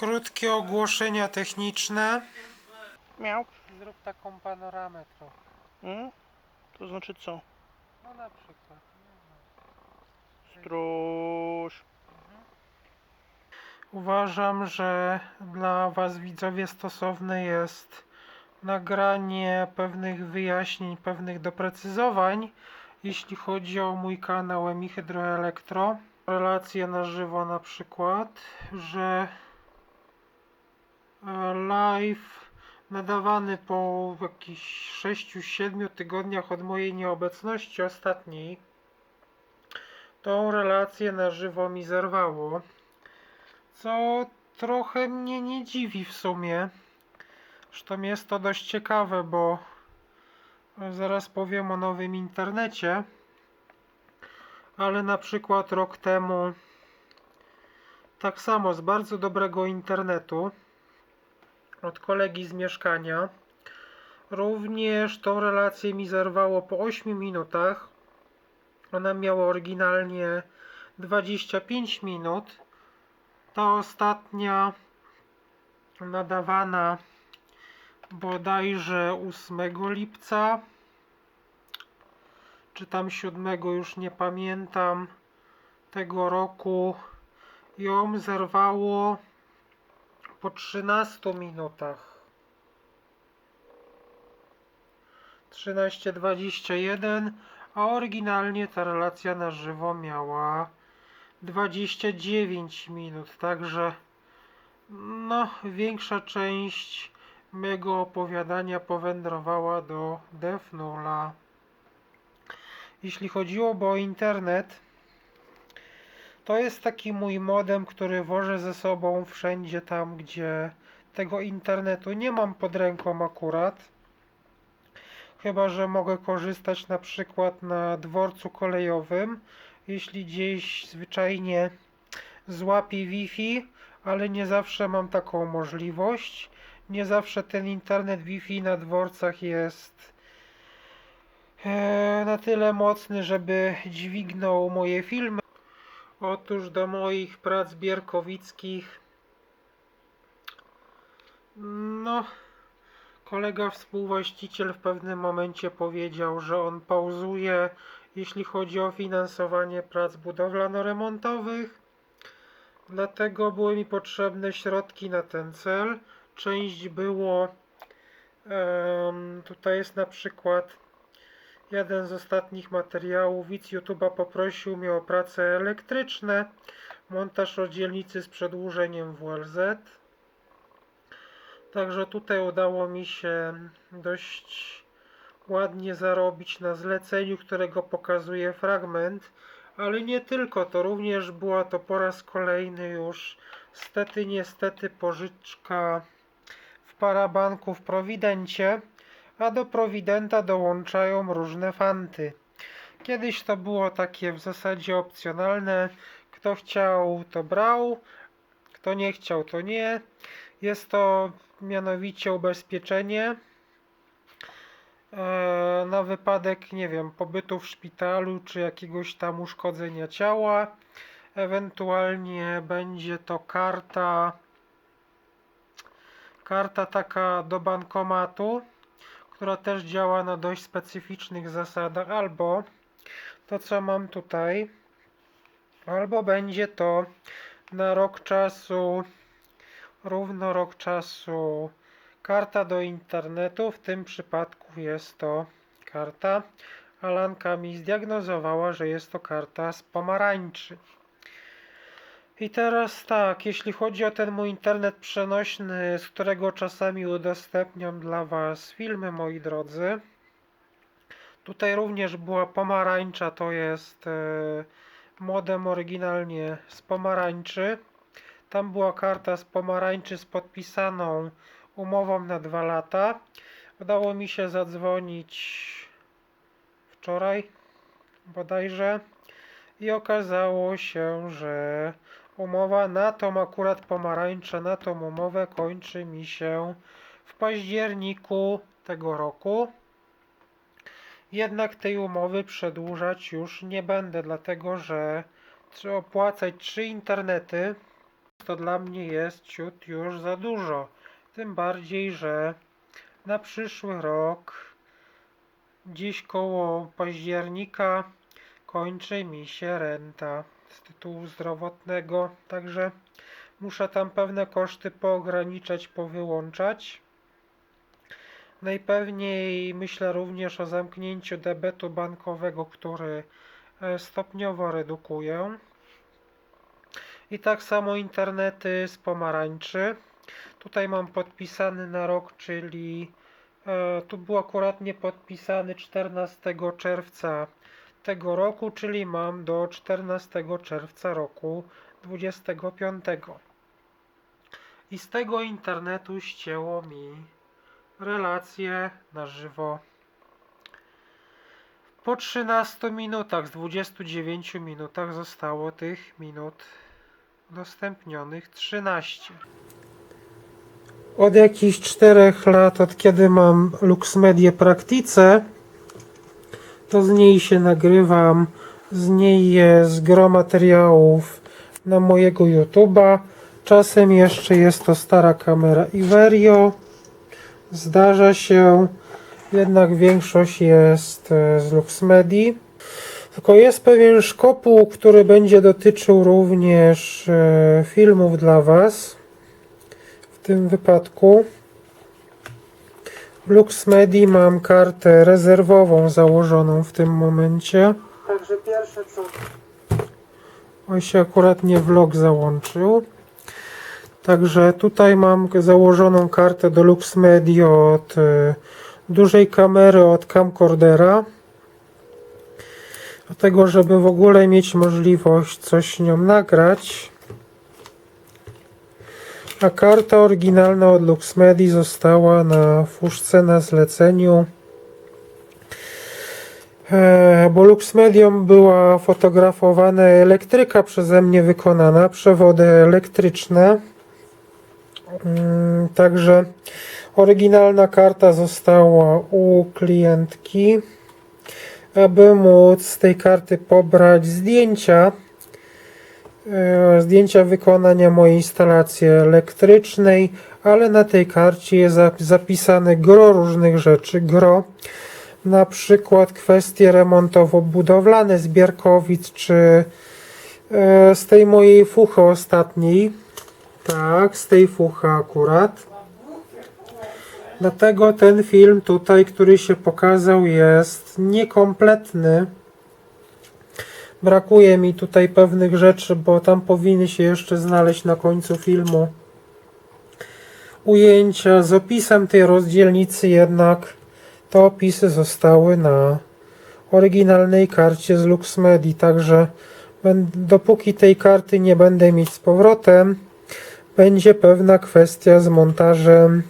Krótkie ogłoszenia techniczne. Miał. Zrób taką panoramę trochę. Mm? To znaczy co? No na przykład. Struś. Uważam, że dla Was widzowie stosowne jest nagranie pewnych wyjaśnień, pewnych doprecyzowań, jeśli chodzi o mój kanał Emi Hydroelektro. Relacje na żywo na przykład, że live nadawany po jakichś 6-7 tygodniach od mojej nieobecności ostatniej, tą relację na żywo mi zerwało. Co trochę mnie nie dziwi w sumie. Zresztą jest to dość ciekawe, bo zaraz powiem o nowym internecie. Ale na przykład rok temu tak samo z bardzo dobrego internetu od kolegi z mieszkania. Również tą relację mi zerwało po 8 minutach. Ona miała oryginalnie 25 minut. Ta ostatnia nadawana bodajże 8 lipca, czy tam 7 już nie pamiętam, tego roku ją zerwało po 13 minutach. 13.21, a oryginalnie ta relacja na żywo miała 29 minut, także no, większa część mego opowiadania powędrowała do Defnula. Jeśli chodziłoby o internet, to jest taki mój modem, który wożę ze sobą wszędzie tam, gdzie tego internetu nie mam pod ręką akurat. Chyba, że mogę korzystać na przykład na dworcu kolejowym, jeśli gdzieś zwyczajnie złapie Wi-Fi, ale nie zawsze mam taką możliwość. Nie zawsze ten internet Wi-Fi na dworcach jest e, na tyle mocny, żeby dźwignął moje filmy. Otóż do moich prac bierkowickich no kolega współwłaściciel w pewnym momencie powiedział, że on pauzuje jeśli chodzi o finansowanie prac budowlano-remontowych. Dlatego były mi potrzebne środki na ten cel. Część było. em, tutaj jest na przykład jeden z ostatnich materiałów. Widz YouTube'a poprosił mnie o prace elektryczne, montaż rozdzielnicy z przedłużeniem WLZ. Także tutaj udało mi się dość ładnie zarobić na zleceniu, którego pokazuje fragment, ale nie tylko, to również była to po raz kolejny już stety niestety pożyczka w parabanku w Prowidencie, a do Prowidenta dołączają różne fanty. Kiedyś to było takie w zasadzie opcjonalne, kto chciał to brał, kto nie chciał to nie. Jest to mianowicie ubezpieczenie e, na wypadek, nie wiem, pobytu w szpitalu czy jakiegoś tam uszkodzenia ciała. Ewentualnie będzie to karta karta taka do bankomatu, która też działa na dość specyficznych zasadach, albo to co mam tutaj, albo będzie to na rok czasu, równo rok czasu Karta do internetu, w tym przypadku jest to karta. Alanka mi zdiagnozowała, że jest to karta z pomarańczy. I teraz tak, jeśli chodzi o ten mój internet przenośny, z którego czasami udostępniam dla Was filmy, moi drodzy. Tutaj również była pomarańcza, to jest e, modem oryginalnie z pomarańczy. Tam była karta z pomarańczy z podpisaną umową na dwa lata. Udało mi się zadzwonić wczoraj bodajże i okazało się, że umowa na tą akurat pomarańczę, na tą umowę kończy mi się w październiku tego roku. Jednak tej umowy przedłużać już nie będę, dlatego że trzeba opłacać trzy internety to dla mnie jest ciut już za dużo. Tym bardziej, że na przyszły rok, dziś koło października, kończy mi się renta z tytułu zdrowotnego, także muszę tam pewne koszty poograniczać, powyłączać. Najpewniej myślę również o zamknięciu debetu bankowego, który e, stopniowo redukuję. I tak samo internety z pomarańczy. Tutaj mam podpisany na rok, czyli e, tu był akurat nie podpisany 14 czerwca tego roku, czyli mam do 14 czerwca roku 25. I z tego internetu ścięło mi relacje na żywo. Po 13 minutach z 29 minutach zostało tych minut udostępnionych 13. Od jakichś 4 lat, od kiedy mam LuxMedię praktyce, to z niej się nagrywam. Z niej jest gro materiałów na mojego YouTube'a. Czasem jeszcze jest to stara kamera Iverio. Zdarza się, jednak większość jest e, z LuxMedii. Tylko jest pewien szkopuł, który będzie dotyczył również e, filmów dla Was. W tym wypadku w LuxMedii mam kartę rezerwową założoną w tym momencie. Także pierwsze co... Oj się akurat nie vlog załączył. Także tutaj mam założoną kartę do LuxMedii od e, dużej kamery, od camcordera. Do tego, żeby w ogóle mieć możliwość coś nią nagrać. A karta oryginalna od LuxMedii została na fuszce na zleceniu. E, bo LuxMedią była fotografowana elektryka przeze mnie wykonana, przewody elektryczne. Mm, Także oryginalna karta została u klientki. Aby móc z tej karty pobrać zdjęcia, zdjęcia wykonania mojej instalacji elektrycznej, ale na tej karcie jest zap- zapisane gro różnych rzeczy. Gro, na przykład kwestie remontowo-budowlane z czy e, z tej mojej fuchy ostatniej. Tak, z tej fuchy akurat. Dlatego ten film tutaj, który się pokazał, jest niekompletny. Brakuje mi tutaj pewnych rzeczy, bo tam powinny się jeszcze znaleźć na końcu filmu ujęcia z opisem tej rozdzielnicy, jednak te opisy zostały na oryginalnej karcie z LuxMedii, także dopóki tej karty nie będę mieć z powrotem, będzie pewna kwestia z montażem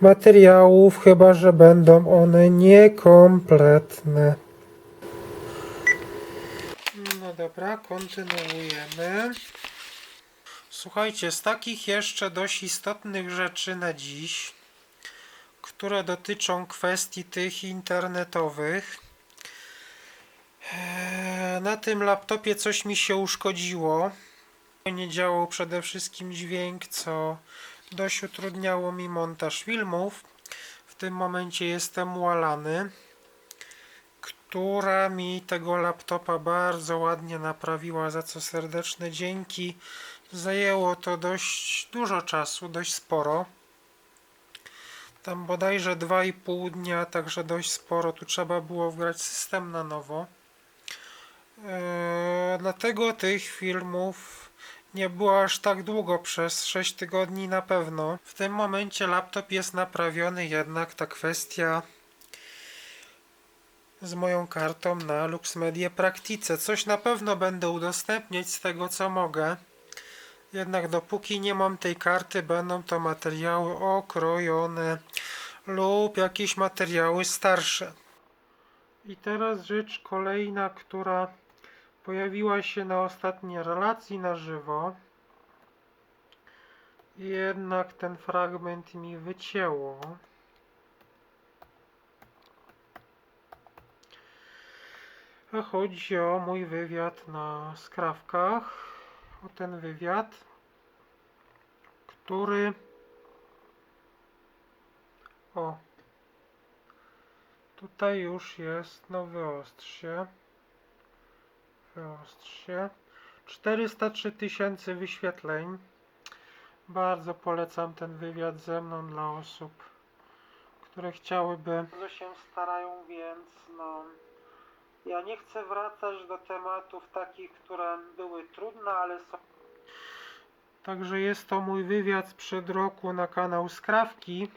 materiałów, chyba że będą one niekompletne. No dobra, kontynuujemy. Słuchajcie, z takich jeszcze dość istotnych rzeczy na dziś, które dotyczą kwestii tych internetowych. Eee, Na tym laptopie coś mi się uszkodziło. Nie działał przede wszystkim dźwięk, co dość utrudniało mi montaż filmów. W tym momencie jestem ualany, która mi tego laptopa bardzo ładnie naprawiła, za co serdeczne dzięki. Zajęło to dość dużo czasu, dość sporo. Tam bodajże 2,5 dnia, także dość sporo. Tu trzeba było wgrać system na nowo. Eee, dlatego tych filmów nie było aż tak długo, przez 6 tygodni na pewno. W tym momencie laptop jest naprawiony, jednak ta kwestia z moją kartą na LuxMedia Praktice. Coś na pewno będę udostępniać z tego co mogę. Jednak dopóki nie mam tej karty, będą to materiały okrojone lub jakieś materiały starsze. I teraz rzecz kolejna, która pojawiła się na ostatniej relacji na żywo. Jednak ten fragment mi wycięło. A chodzi o mój wywiad na skrawkach o ten wywiad, który o tutaj już jest, no wyostrz się wyostrz się 403 tysięcy wyświetleń bardzo polecam ten wywiad ze mną dla osób, które chciałyby. Bardzo się starają, więc no. Ja nie chcę wracać do tematów takich, które były trudne, ale są. Także jest to mój wywiad sprzed roku na kanał Skrawki.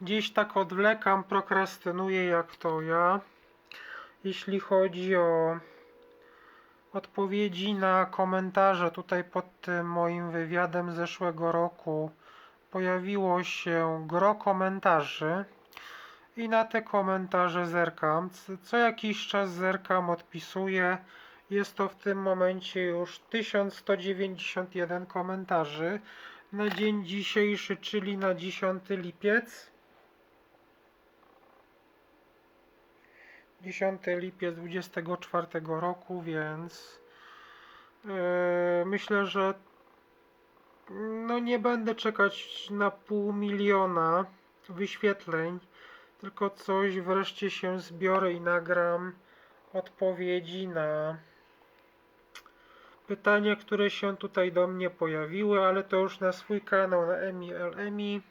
Gdzieś tak odwlekam, prokrastynuję jak to ja. Jeśli chodzi o odpowiedzi na komentarze tutaj pod tym moim wywiadem zeszłego roku pojawiło się gro komentarzy i na te komentarze zerkam. Co jakiś czas zerkam, odpisuję. Jest to w tym momencie już 1191 komentarzy na dzień dzisiejszy, czyli na 10 lipiec. 10 lipiec 24 roku, więc e, myślę, że no nie będę czekać na pół miliona wyświetleń, tylko coś wreszcie się zbiorę i nagram odpowiedzi na pytania, które się tutaj do mnie pojawiły, ale to już na swój kanał, na Emi.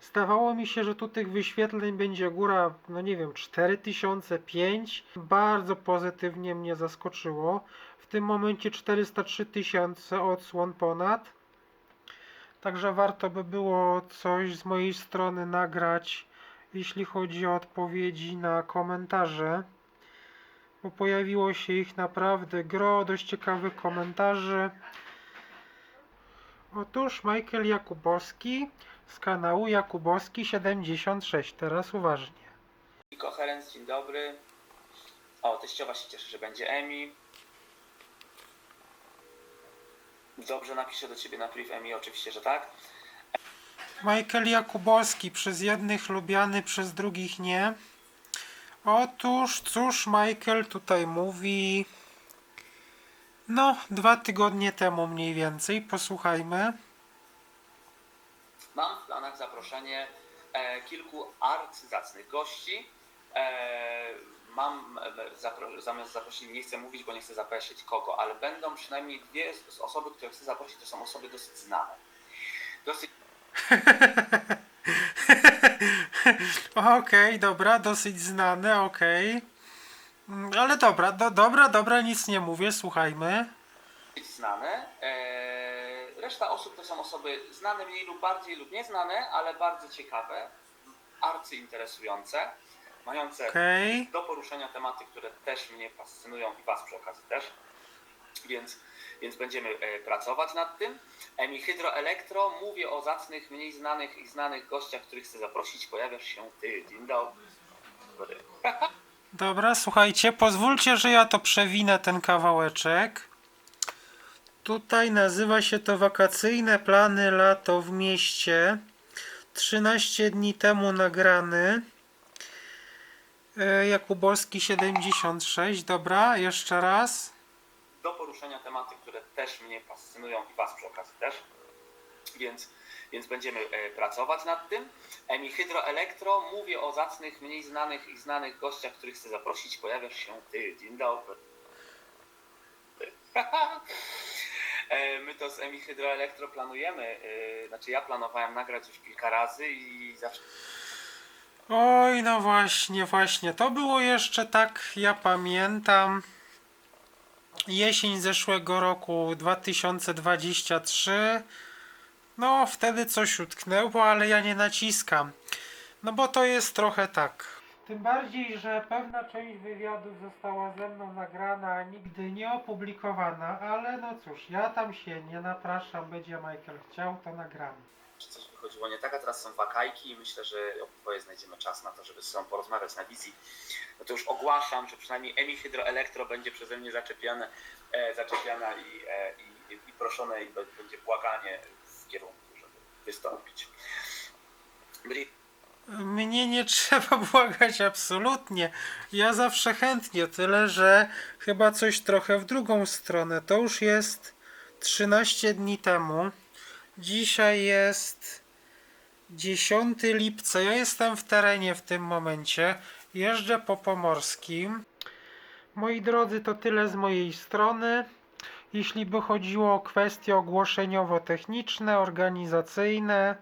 Zdawało mi się, że tu tych wyświetleń będzie góra, no nie wiem, 4000, 5. Bardzo pozytywnie mnie zaskoczyło. W tym momencie 403 tysiące odsłon ponad. Także warto by było coś z mojej strony nagrać, jeśli chodzi o odpowiedzi na komentarze. Bo pojawiło się ich naprawdę gro dość ciekawych komentarzy. Otóż Michael Jakubowski z kanału Jakubowski 76. Teraz uważnie. Koherenc, dzień dobry. O, teściowa się cieszy, że będzie Emi. Dobrze, napiszę do ciebie na priv Emi, oczywiście, że tak. Michael Jakubowski przez jednych lubiany, przez drugich nie. Otóż, cóż Michael tutaj mówi? No, dwa tygodnie temu mniej więcej. Posłuchajmy. Mam w planach zaproszenie e, kilku arcyzacnych gości. E, mam zapro, zamiast zaprosić, nie chcę mówić, bo nie chcę zaprosić kogo, ale będą przynajmniej dwie osoby, które chcę zaprosić, to są osoby dosyć znane. Dosyć Okej, dobra, dosyć znane, okej. Mm, Ale dobra, do, dobra, dobra, nic nie mówię, słuchajmy. znane. E, reszta osób to są osoby znane mniej lub bardziej lub nieznane, ale bardzo ciekawe, arcyinteresujące, mające Okej. do poruszenia tematy, które też mnie fascynują i Was przy okazji też. Więc, więc będziemy e, pracować nad tym. Emi Hydro Elektro, mówię o zacnych, mniej znanych i znanych gościach, których chcę zaprosić. Pojawiasz się Ty. Dzień dobry. Dobra, słuchajcie, pozwólcie, że ja to przewinę ten kawałeczek. Tutaj nazywa się to Wakacyjne plany lato w mieście. 13 dni temu nagrany. E, Jakubowski 76. Dobra, jeszcze raz. Do poruszenia tematy, które też mnie fascynują i Was przy okazji też. Więc, więc będziemy e, pracować nad tym. Emi Hydro Elektro, mówię o zacnych, mniej znanych i znanych gościach, których chcę zaprosić. Pojawiasz się Ty. Dzień dobry. E, My to z Emi Hydro Elektro planujemy, e, znaczy ja planowałem nagrać już kilka razy i zawsze Oj, no właśnie, właśnie. To było jeszcze tak, ja pamiętam. Jesień zeszłego roku 2023. No, wtedy coś utknęło, ale ja nie naciskam. No bo to jest trochę tak. Tym bardziej, że pewna część wywiadów została ze mną nagrana, nigdy nie opublikowana, ale no cóż, ja tam się nie napraszam, będzie Michael chciał, to nagramy. Coś wychodziło nie tak, a teraz są wakajki i myślę, że obydwoje znajdziemy czas na to, żeby ze sobą porozmawiać na wizji. No to już ogłaszam, że przynajmniej Emi Hydro Elektro będzie przeze mnie zaczepiane, e, zaczepiana i, e, i, i proszone i będzie błaganie w kierunku, żeby wystąpić. Byli Mnie nie trzeba błagać absolutnie. Ja zawsze chętnie, tyle że chyba coś trochę w drugą stronę. To już jest 13 dni temu. Dzisiaj jest 10 lipca. Ja jestem w terenie w tym momencie. Jeżdżę po Pomorskim. Moi drodzy, to tyle z mojej strony. Jeśli by chodziło o kwestie ogłoszeniowo-techniczne, organizacyjne,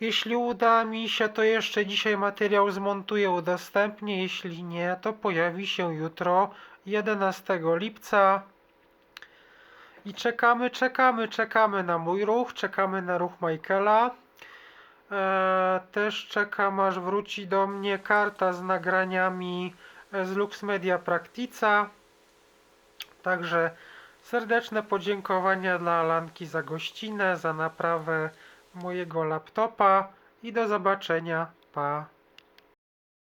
jeśli uda mi się, to jeszcze dzisiaj materiał zmontuję, udostępnię. Jeśli nie, to pojawi się jutro, 11 lipca. I czekamy, czekamy, czekamy na mój ruch, czekamy na ruch Michaela. Eee, też czekam, aż wróci do mnie karta z nagraniami e, z Lux Media Praktica. Także serdeczne podziękowania dla Alanki za gościnę, za naprawę mojego laptopa i do zobaczenia. Pa.